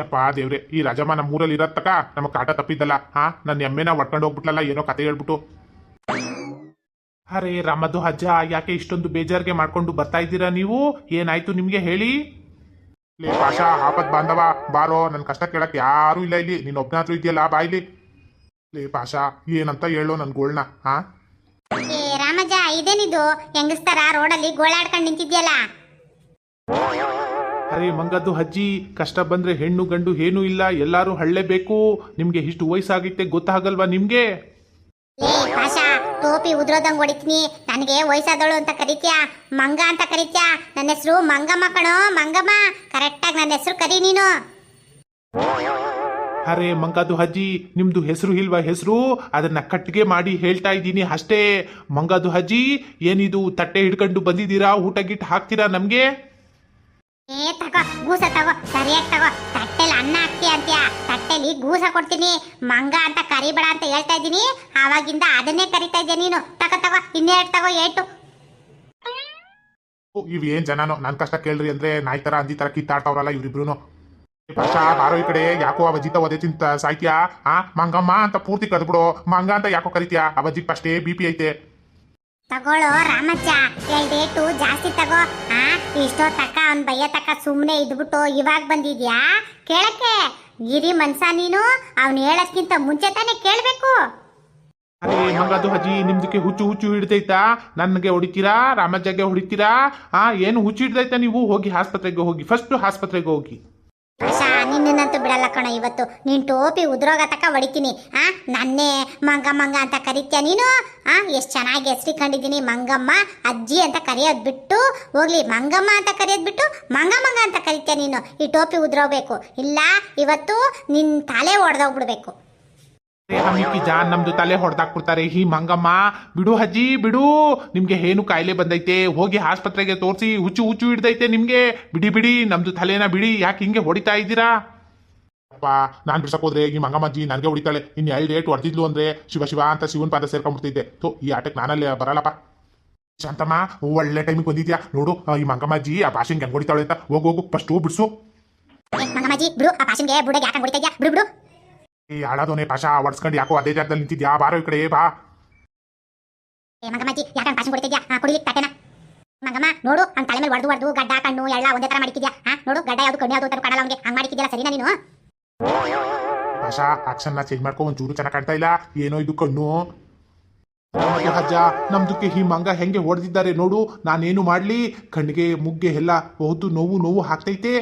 ಯಪ್ಪ ದೇವ್ರೆ, ಈ ರಾಜಮ್ಮ ನಮ್ಮ ಊರಲ್ಲಿ ಇರತ್ತಕ ನಮ್ಮ ಕಾಟ ತಪ್ಪಿದ್ದಲ್ಲ. ಹಾ ನನ್ನ ಎಮ್ಮೆನ ಒಟ್ಕೊಂಡು ಹೋಗ್ಬಿಟ್ಲಲ್ಲ, ಏನೋ ಕತೆ ಹೇಳ್ಬಿಟ್ಟು. ಅರೆ ರಾಮದು ಅಜ್ಜ, ಯಾಕೆ ಇಷ್ಟೊಂದು ಬೇಜಾರಿಗೆ ಮಾಡ್ಕೊಂಡು ಬರ್ತಾ ಇದ್ದೀರಾ ನೀವು? ಏನಾಯ್ತು ನಿಮ್ಗೆ ಹೇಳಿ? ಲೇ ಪಾಷಾ, ಆಪತ್ ಬಾಂಧವ, ಬಾರೋ ನನ್ನ ಕಷ್ಟ ಕೇಳಕ್ ಯಾರು ಇಲ್ಲ ಇಲ್ಲಿ. ನೀನ್ ಒಬ್ನಾದ್ರೂ ಇದೆಯಲ್ಲ ಬಾಯ್ಲಿ ಲೇ ಪಾಶಾ ಏನಂತ ಹೇಳೋ ನನ್ ಗೋಳ್ನ, ಹಾ? ಏ ರಾಮಜ್ಜ, ಇದೇನಿದು? ಹೆಂಗಸ್ತಾರ ರೋಡಲ್ಲಿ ಗೋಳಾಡ್ಕೊಂಡು ನಿಂತಿದ್ಯಲ್ಲ? ಅರೆ ಮಂಗದ್ದು ಅಜ್ಜಿ ಕಷ್ಟ ಬಂದ್ರೆ ಹೆಣ್ಣು ಗಂಡು ಏನೂ ಇಲ್ಲ ಎಲ್ಲಾರು ಹಳ್ಳೇಬೇಕು. ನಿಮ್ಗೆ ಇಷ್ಟು ವಯಸ್ಸಾಗಿತ್ತೆ ಗೊತ್ತಾಗಲ್ವಾ ನಿಮ್ಗೆ? ಏ ಪಾಷಾ ಟೋಪಿ ಉದ್ರೋದಂಗ್ ಹೊಡಿತೀನಿ. ನನಗೆ ವಯಸ್ಸಾದಳು ಅಂತ ಕರಿತ್ಯಾ? ಮಂಗ ಅಂತ ಕರಿತ್ಯಾ? ನನ್ನ ಹೆಸರು ಮಂಗಮ್ಮ ಕಣೋ ಮಂಗಮ್ಮ. ಕರೆಕ್ಟಾಗಿ ನನ್ನ ಹೆಸರು ಕರಿ ನೀನು. ಅರೆ ಮಂಗದು ಅಜ್ಜಿ ನಿಮ್ದು ಹೆಸರು ಇಲ್ವಾ ಹೆಸರು? ಅದನ್ನ ಕಟ್ಟಿಗೆ ಮಾಡಿ ಹೇಳ್ತಾ ಇದ್ದೀನಿ ಅಷ್ಟೇ. ಮಂಗದು ಅಜ್ಜಿ ಏನಿದು ತಟ್ಟೆ ಹಿಡ್ಕೊಂಡು ಬಂದಿದ್ದೀರಾ? ಊಟ ಗಿಟ್ ಹಾಕ್ತೀರಾ ನಮ್ಗೆ? ಏ, ತಗೋ, ಗೂಸ ತಗೋ, ಸರಿಯಾಗಿ ತಗೋ. ತಟ್ಟೆಲಿ ಅನ್ನ ಹಾಕ್ತಿ ಅಂತೀಯ? ತಟ್ಟೆಲಿ ಗೂಸ ಕೊಡ್ತೀನಿ. ಮಂಗ ಅಂತ ಕರಿಬೇಡ ಅಂತ ಹೇಳ್ತಾ ಇದ್ದೀನಿ. ಆವಾಗಿಂದ ಅದನ್ನೇ ಕರಿತಾ ಇದ್ದೆ ನೀನು? ತಗೋ ತಗೋ, ಇನ್ನೆರಡು ತಗೋ, ಏಟು. ಇವ್ ಏನ್ ಜನನೋ? ನನ್ ಕಷ್ಟ ಕೇಳ್ರಿ ಅಂದ್ರೆ ನಾಯಿ ತರ ಅಂದಿ ತರ ಕಿತ್ತಾಡ್ತಾವ್ರಲ್ಲ ಇವ್ರಿಬ್ರು ಪಕ್ಷ ಬಾರೋ ಈ ಕಡೆ. ಯಾಕೋ ಅವಜಿತ ಒದೆ ತಿಂತ ಸಾಯ್ತಿಯಾ? ಆ, ಮಂಗಮ್ಮ ಅಂತ ಪೂರ್ತಿ ಕದ್ಬಿಡು. ಮಂಗ ಅಂತ ಯಾಕೋ ಕರಿತ್ಯಾ? ಅವಜ್ಜಿಗ್ ಅಷ್ಟೇ ಬಿ ಪಿ ಐತೆ. ತಗೊಳ್ಳೋ ರಾಮಜ್ಜ ರೇಟು ಜಾಸ್ತಿ ತಗೋ. ಆ, ಇಷ್ಟೋ ತಕ್ಕ ಅವ್ನ್ ಬಯ್ಯ ತಕ್ಕ ಸುಮ್ಮನೆ ಇದ್ಬಿಟ್ಟು ಇವಾಗ ಬಂದಿದ್ಯಾ? ಕೇಳಕ್ಕೆ. ಗಿರಿ ಮನ್ಸ ನೀನು? ಅವ್ನು ಹೇಳಕ್ಕಿಂತ ಮುಂಚೆ ತಾನೇ ಕೇಳ್ಬೇಕು. ಅರೆ ಹಂಗದು ಅಜ್ಜಿ, ನಿಮ್ದಕ್ಕೆ ಹುಚ್ಚು ಹುಚ್ಚು ಹಿಡ್ದೈತಾ ನನಗೆ ಹೊಡಿತೀರಾ? ರಾಮಜ್ಜಗೆ ಹೊಡಿತೀರಾ? ಆ, ಏನು ಹುಚ್ಚು ಹಿಡ್ದೈತಾ ನೀವು? ಹೋಗಿ ಆಸ್ಪತ್ರೆಗೆ ಹೋಗಿ ಫಸ್ಟ್ ಆಸ್ಪತ್ರೆಗೆ ಹೋಗಿ. ಆಶಾ ನಿನ್ನಂತೂ ಬಿಡಲ್ಲ ಕಣ ಇವತ್ತು. ನೀನ್ ಟೋಪಿ ಉದ್ರೋಗ ತಕ ಹೊಡಿತೀನಿ. ಆ, ನನ್ನೇ ಮಂಗ ಮಂಗ ಅಂತ ಕರಿತ್ಯ ನೀನು? ಆ, ಎಷ್ಟು ಚೆನ್ನಾಗಿ ಹೆಸರಿ ಕಂಡಿದ್ದೀನಿ ಮಂಗಮ್ಮ, ಅಜ್ಜಿ ಅಂತ ಕರೆಯೋದ್ ಬಿಟ್ಟು, ಹೋಗ್ಲಿ, ಮಂಗಮ್ಮ ಅಂತ ಕರೆಯೋದ್ ಬಿಟ್ಟು ಮಂಗ ಮಂಗ ಅಂತ ಕರಿತ್ಯ ನೀನು. ಈ ಟೋಪಿ ಉದ್ರೋಗ್ಬೇಕು. ಇಲ್ಲ, ಇವತ್ತು ನಿನ್ ತಲೆ ಒಡೆದೋಗ್ಬಿಡ್ಬೇಕು. ಹಮ್ಮಿಕ್ಕಿ ಜಾನ್ ನಮ್ದು ತಲೆ ಹೊಡೆದಾಕ್ಬಿಡ್ತಾರೆ. ಹಿ ಮಂಗಮ್ಮ ಬಿಡು ಅಜ್ಜಿ ಬಿಡು. ನಿಮ್ಗೆ ಏನು ಕಾಯಿಲೆ ಬಂದೈತೆ? ಹೋಗಿ ಆಸ್ಪತ್ರೆಗೆ ತೋರಿಸಿ ಹುಚ್ಚು ಹುಚ್ಚು ಹಿಡ್ದೈತೆ ನಿಮ್ಗೆ. ಬಿಡಿ ಬಿಡಿ ನಮ್ದು ತಲೆನ ಬಿಡಿ. ಯಾಕೆ ಹಿಂಗೆ ಹೊಡಿತಾ ಇದ್ದೀರಾ? ಅಪ್ಪ ನಾನ್ ಬಿಡ್ಸಕ್ ಹೋದ್ರೆ ಈ ಮಂಗಮ್ಮಜ್ಜಿ ನನಗೆ ಹೊಡಿತಾಳೆ. ಇನ್ನು ಎರಡು ಡೇಟ್ ಹೊಡೆದಿದ್ಲು ಅಂದ್ರೆ ಶಿವ ಶಿವ ಅಂತ ಶಿವನ್ ಪಾದ ಸೇರ್ಕೊಂಡ್ಬಿಡ್ತಿದ್ದೆ. ಥೋ ಈ ಆಟಕ್ಕೆ ನಾನಲ್ಲಿ ಬರಲ್ಲಪ್ಪ. ಶಾಂತಮ್ಮ ಒಳ್ಳೆ ಟೈಮಿಗೆ ಬಂದಿದ್ಯಾ? ನೋಡು ಈ ಮಂಗಮ್ಮಜ್ಜಿ ಆ ಭಾಷೆಗೆ ಹೆಂಗ್ ಹೊಡಿತಾಳೆ ಅಂತ. ಹೋಗು ಹೋಗು ಫಸ್ಟ್ ಬಿಡ್ಸು. ಏ, ಮಂಗಮ್ಮಜ್ಜಿ ಬಿಡು. ಆ ಭಾಷೆಗೆ ಬುಡಗೆ ಯಾಕೆ ಹೊಡಿತಾ ಬಿಡು ಬಿಡು. ಈ ಆಡೋದೋನೆ ಪಾಷ ಹೊಡ್ಸ್ಕೊಂಡು ಯಾಕೋ ಅದೇ ಜಾಗದಲ್ಲಿ ನಿಂತಿದ್ಯಾ? ಬಾರೋ ಈ ಕಡೆ ಬಾ. ಏ ಮಂಗಮ್ಮಜ್ಜಿ ಯಾಕೆ ಪಾಶನ್ ಹೊಡಿತಾ ಇದ್ಯಾ ಆ ಕುಡಿಲಿಕ್ಕೆ ತಟ್ಟೆನ. ಮಂಗಮ್ಮ ನೋಡು ಅವ್ನ ತಲೆ ಮೇಲೆ ಹೊಡೆದು ಹೊಡೆದು ಗಡ್ಡ ಕಣ್ಣು ಎಲ್ಲ ಒಂದೇ ತರ ಮಾಡಿದ್ಯಾ ಹಾ ನೋಡು ಗಡ್ಡ ಯಾವ್ದು ಕಣ್ಣು ಯಾವ್ದು ತರ ಕಾಣಲ್ಲ ಅವ್ನಿಗೆ. ಹಂಗ್ ಮಾಡಿದ್ಯಲ್ಲ ಸರಿನಾ ನೀನು? ಭಾಷಾ ಆಕ್ಷನ್ನ ಚೇಂಜ್ ಮಾಡ್ಕೊ ಒಂಚೂರು ಚೆನ್ನಾಗಿ ಕಾಣ್ತಾ ಇಲ್ಲ? ಏನೋ ಇದು ಕಣ್ಣು. ನಮ್ಮದು ಅಜ್ಜ ನಮ್ದಕ್ಕೆ ಈ ಮಂಗ ಹೆಂಗೆ ಹೊಡೆದಿದ್ದಾರೆ ನೋಡು. ನಾನೇನು ಮಾಡ್ಲಿ? ಕಣ್ಣಿಗೆ ಮುಗ್ಗೆ ಎಲ್ಲ ಬಹುದು ನೋವು ನೋವು ಹಾಕ್ತೈತೆ.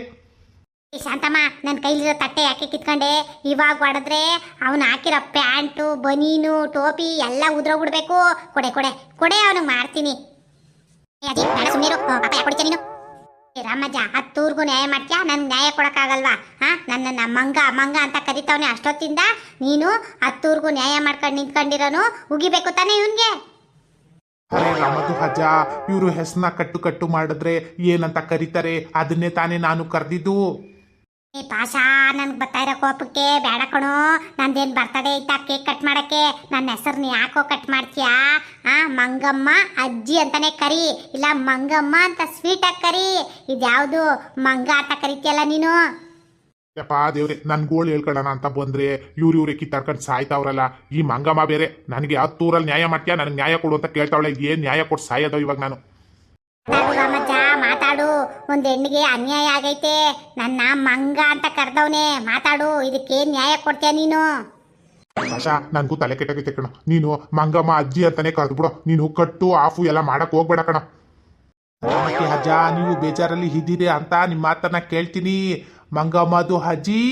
ಶಾಂತಮ್ಮ ನನ್ನ ಕೈಲಿರೋ ತಟ್ಟೆ ಯಾಕೆ ಕಿತ್ಕೊಂಡೆ? ಇವಾಗ ಹೊಡೆದ್ರೆ ಅವನು ಹಾಕಿರೋ ಪ್ಯಾಂಟು, ಬನೀನು, ಟೋಪಿ ಎಲ್ಲ ಉದ್ರೋಗ್ಬಿಡ್ಬೇಕು. ಕೊಡೆ ಕೊಡೆ ಕೊಡೆ ಅವನಿಗೆ ಮಾಡ್ತೀನಿ ರಾಮಜ್ಜ, ಹತ್ತೂರ್ಗೂ ನ್ಯಾಯ ಮಾಡ್ತೀಯ? ನನ್ಗೆ ನ್ಯಾಯ ಕೊಡಕ್ಕಾಗಲ್ವಾ? ಹಾ ನನ್ನನ್ನು ಮಂಗ ಮಂಗ ಅಂತ ಕರಿತಾವನೆ ಅಷ್ಟೊತ್ತಿಂದ ನೀನು ಹತ್ತೂರ್ಗು ನ್ಯಾಯ ಮಾಡ್ಕೊಂಡು ನಿಂತ್ಕೊಂಡಿರೋನು ಉಗಿಬೇಕು ತಾನೇ ಇವನ್ಗೆ? ಅಜ್ಜ ಇವರು ಹೆಸನ ಕಟ್ಟು ಕಟ್ಟು ಮಾಡಿದ್ರೆ ಏನಂತ ಕರೀತಾರೆ? ಅದನ್ನೇ ತಾನೇ ನಾನು ಕರೆದಿದ್ದು. ಏ ಪಾಷಾ, ನನ್ಗೆ ಬರ್ತಾ ಇರೋ ಕೋಪಕ್ಕೆ ಬೇಡ ಕಣೋ. ನಂದೇನು ಬರ್ತಡೇ ಇತ್ತ ಕೇಕ್ ಕಟ್ ಮಾಡಕ್ಕೆ? ನನ್ನ ಹೆಸರನ್ನ ಯಾಕೋ ಕಟ್ ಮಾಡ್ತೀಯಾ? ಆ, ಮಂಗಮ್ಮ ಅಜ್ಜಿ ಅಂತಾನೆ ಕರಿ. ಇಲ್ಲ, ಮಂಗಮ್ಮ ಅಂತ ಸ್ವೀಟ್ ಆಗಿ ಕರಿ. ಇದ್ಯಾವುದು ಮಂಗ ಅಂತ ಕರಿತೀಯಲ್ಲ ನೀನು? ಯಪ್ಪ ದೇವ್ರೆ, ನನ್ ಗೋಳು ಹೇಳ್ಕೊಳ್ಳೋಣ ಅಂತ ಬಂದ್ರೆ ಇವ್ರು ಇವ್ರೆ ಕಿತ್ತಾಡ್ಕೊಂಡು ಸಾಯ್ತಾವ್ರಲ್ಲ. ಈ ಮಂಗಮ್ಮ ಬೇರೆ, ನನಗೆ ತೂರಲ್ಲಿ ನ್ಯಾಯ ಮಾಡ್ತೀಯ? ನನಗೆ ನ್ಯಾಯ ಕೊಡು ಅಂತ ಕೇಳ್ತಾವಳೆ. ಏನ್ ನ್ಯಾಯ ಕೊಟ್ಟು ಸಾಯೋದೋ ಇವಾಗ ನಾನು? ಮಾತಾಡು. ಒಂದ್ ಹೆಣ್ಣಿಗೆ ಅನ್ಯಾಯ ಆಗೈತೆ. ನನ್ನ ಮಂಗ ಅಂತ ಕರ್ದವ್ನೆ, ಮಾತಾಡು. ಇದಕ್ಕೆ ನ್ಯಾಯ ಕೊಡ್ತೀಯ ನೀನು? ಆಶಾ, ನನ್ಗೂ ತಲೆ ಕೆಟ್ಟಾಗೈತೆ ಕಣ. ನೀನು ಮಂಗಮ್ಮ, ಅಜ್ಜಿ ಅಂತಾನೆ ಕರೆದು ಬಿಡು ನೀನು ಕಟ್ಟು, ಆಫು ಎಲ್ಲ ಮಾಡಕ್ ಹೋಗ್ಬೇಡ ಕಣ. ಅಜ್ಜ, ನೀವು ಬೇಜಾರಲ್ಲಿ ಇದ್ದೀರಿ ಅಂತ ನಿಮ್ಮ ಮಾತನ್ನ ಕೇಳ್ತೀನಿ. ಮಂಗಮ್ಮದು ಅಜ್ಜಿ,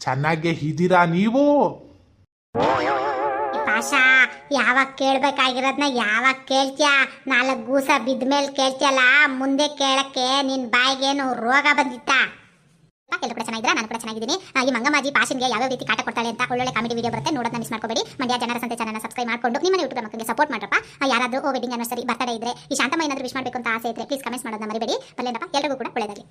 ಚೆನ್ನಾಗೆ ಇದ್ದೀರಾ ನೀವು? ಈ ಯಾವಾಗ ಕೇಳ್ಬೇಕಾಗಿರೋದ್ನ ಯಾವಾಗ ಕೇಳ್ತೀಯ? ನಾಲ್ಕು ಗೂಸ ಬಿದ್ಮೇಲೆ ಕೇಳ್ತಿಯಲ್ಲ, ಮುಂದೆ ಕೇಳಕ್ಕೆ ನಿನ್ ಬಾಯಿಗೇನು ರೋಗ ಬಂದಿತ್ತಾ? ಎಲ್ಲರೂ ಕೂಡ ಚೆನ್ನಾಗಿದ್ದೀರಾ? ನಾನು ಕೂಡ ಚೆನ್ನಾಗಿದ್ದೀನಿ. ಈ ಮಂಗಮಾಜಿ ಪಾಷನ್ಗೆ ಯಾವ ರೀತಿ ಕಾಟ ಕೊಡ್ತಾಳೆ ಅಂತ ಒಳ್ಳೊಳ್ಳೆ ಕಾಮಿಡಿ ವಿಡಿಯೋ ಬರುತ್ತೆ. ನೋಡೋದನ್ನ ಮಿಸ್ ಮಾಡ್ಕೋಬೇಡಿ. ಮಂಡ್ಯ ಜನರ ಸಂತೆ ಚಾನಲ್ ಸಬ್ಸ್ಕ್ರೈಬ್ ಮಾಡ್ಕೊಂಡು ನಿಮ್ಮ ಯೂಟ್ಯೂಬ್ ಮಕ್ಕಳಿಗೆ ಸಪೋರ್ಟ್ ಮಾಡ್ರಪ್ಪ. ಯಾರಾದರೂ ವೆಡ್ಡಿಂಗ್ ಆನಿವರ್ಸರಿ ಬರ್ತಡೇ ಇದ್ರೆ ಈ ಶಾಂತಮ್ಮ ಏನಾದರೂ ವಿಶ್ ಮಾಡಬೇಕು ಅಂತ ಆಸೆ ಇದ್ರೆ ಪ್ಲೀಸ್ ಕಮೆಂಟ್ಸ್ ಮಾಡೋದನ್ನ ಮರಿಬೇಡಿ. ಬಲ್ಲೇನಪ್ಪ ಎಲ್ಲರಿಗೂ ಕೂಡ ಒಳ್ಳೆಯದಾಗಲಿ